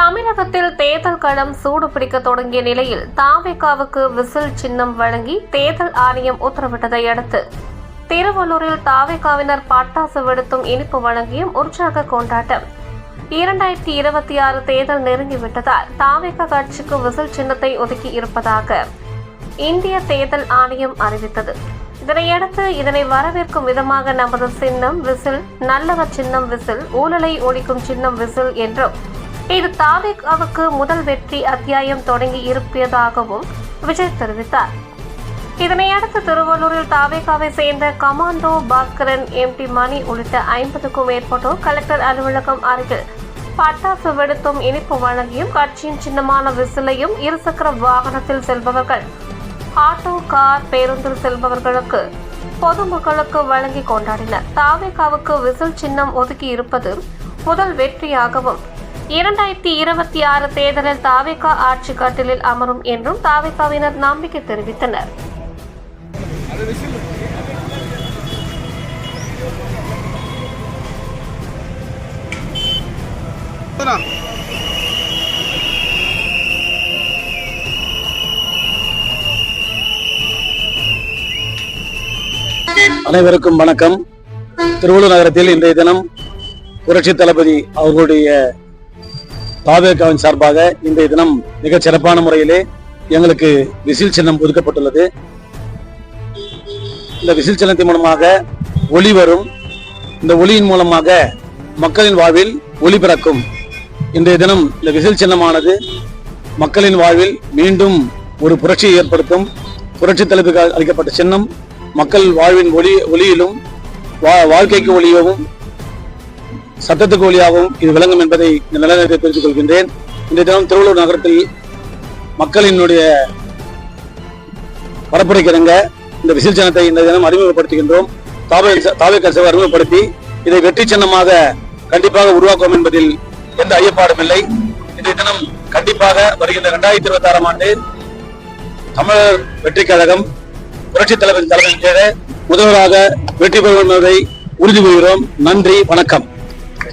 தமிழகத்தில் தேர்தல் களம் சூடு பிடிக்க தொடங்கிய நிலையில் தாவேகாவுக்கு விசில் சின்னம் வழங்கி தேர்தல் ஆணையம் உத்தரவிட்டதை அடுத்து திருவள்ளூரில் தாவேகாவினர் பட்டாசு வெடித்தும் இனிப்பு வழங்கியும் உற்சாக கொண்டாட்டம். இரண்டாயிரத்தி இருபத்தி ஆறு தேர்தல் நெருங்கிவிட்டதால் தாவேகா கட்சிக்கு விசில் சின்னத்தை ஒதுக்கி இருப்பதாக இந்திய தேர்தல் ஆணையம் அறிவித்தது. இதனையடுத்து இதனை வரவேற்கும் விதமாக நமது சின்னம் விசில் நல்லவர் சின்னம் விசில் ஊழலை ஒழிக்கும் சின்னம் விசில் என்றும் இது தாவேகாவுக்கு முதல் வெற்றி அத்தியாயம் தொடங்கி இருப்பதாகவும் விஜய் தெரிவித்தார். இதனையடுத்து திருவள்ளூரில் தாவேகாவை சேர்ந்த கமாண்டோ பாஸ்கரன் எம்டி மணி உள்ளிட்ட ஐம்பதுக்கும் மேற்பட்டோர் கலெக்டர் அலுவலகம் அருகில் பட்டாசு வெடித்தும் இனிப்பு வழங்கியும் கட்சியின் சின்னமான விசிலையும் இருசக்கர வாகனத்தில் செல்பவர்கள் ஆட்டோ கார் பேருந்தில் செல்பவர்களுக்கு பொதுமக்களுக்கு வழங்கி கொண்டாடினர். தாவேகாவுக்கு விசில் சின்னம் ஒதுக்கி இருப்பது முதல் வெற்றியாகவும் இரண்டாயிரத்தி இருபத்தி ஆறு தேர்தலில் தாவேகா ஆட்சி கட்டிலில் அமரும் என்றும் தாவேகாவினர் நம்பிக்கை தெரிவித்தனர். அனைவருக்கும் வணக்கம். திருவள்ளூர் நகரத்தில் இன்றைய தினம் புரட்சி தளபதி அவர்களுடைய தாவேகாவின் சார்பாக இன்றைய தினம் மிகச் சிறப்பான முறையிலே எங்களுக்கு விசில் சின்னம் ஒதுக்கப்பட்டுள்ளது. இந்த விசில் சின்னத்தின் மூலமாக ஒளி வரும். இந்த ஒளியின் மூலமாக மக்களின் வாழ்வில் ஒளி பிறக்கும். இன்றைய தினம் இந்த விசில் சின்னமானது மக்களின் வாழ்வில் மீண்டும் ஒரு புரட்சியை ஏற்படுத்தும். புரட்சி தலைப்புக்கு அளிக்கப்பட்ட சின்னம் மக்கள் வாழ்வின் ஒளி ஒளியிலும் வாழ்க்கைக்கு ஒளியவும் சட்டத்துக்கு வழியாகவும் இது விளங்கும் என்பதை இந்த நிலையத்தை தெரிவித்துக் கொள்கின்றேன். இன்றைய தினம் திருவள்ளூர் நகரத்தில் மக்களினுடைய பரப்புரைக்கிறங்க இந்த விசில் சின்னத்தை இந்த தினம் அறிமுகப்படுத்துகின்றோம். தாவே தாவே கட்சியை அறிமுகப்படுத்தி இதை வெற்றி சின்னமாக கண்டிப்பாக உருவாக்குவோம் என்பதில் எந்த ஐயப்பாடும் இல்லை. இன்றைய தினம் கண்டிப்பாக வருகின்ற இரண்டாயிரத்தி இருபத்தி ஆறாம் ஆண்டு தமிழர் வெற்றி கழகம் புரட்சி தலைவரின் தலைமையின் கீழே முதல்வராக வெற்றி பெறும் என்பதை உறுதி கூறுகிறோம். நன்றி வணக்கம்.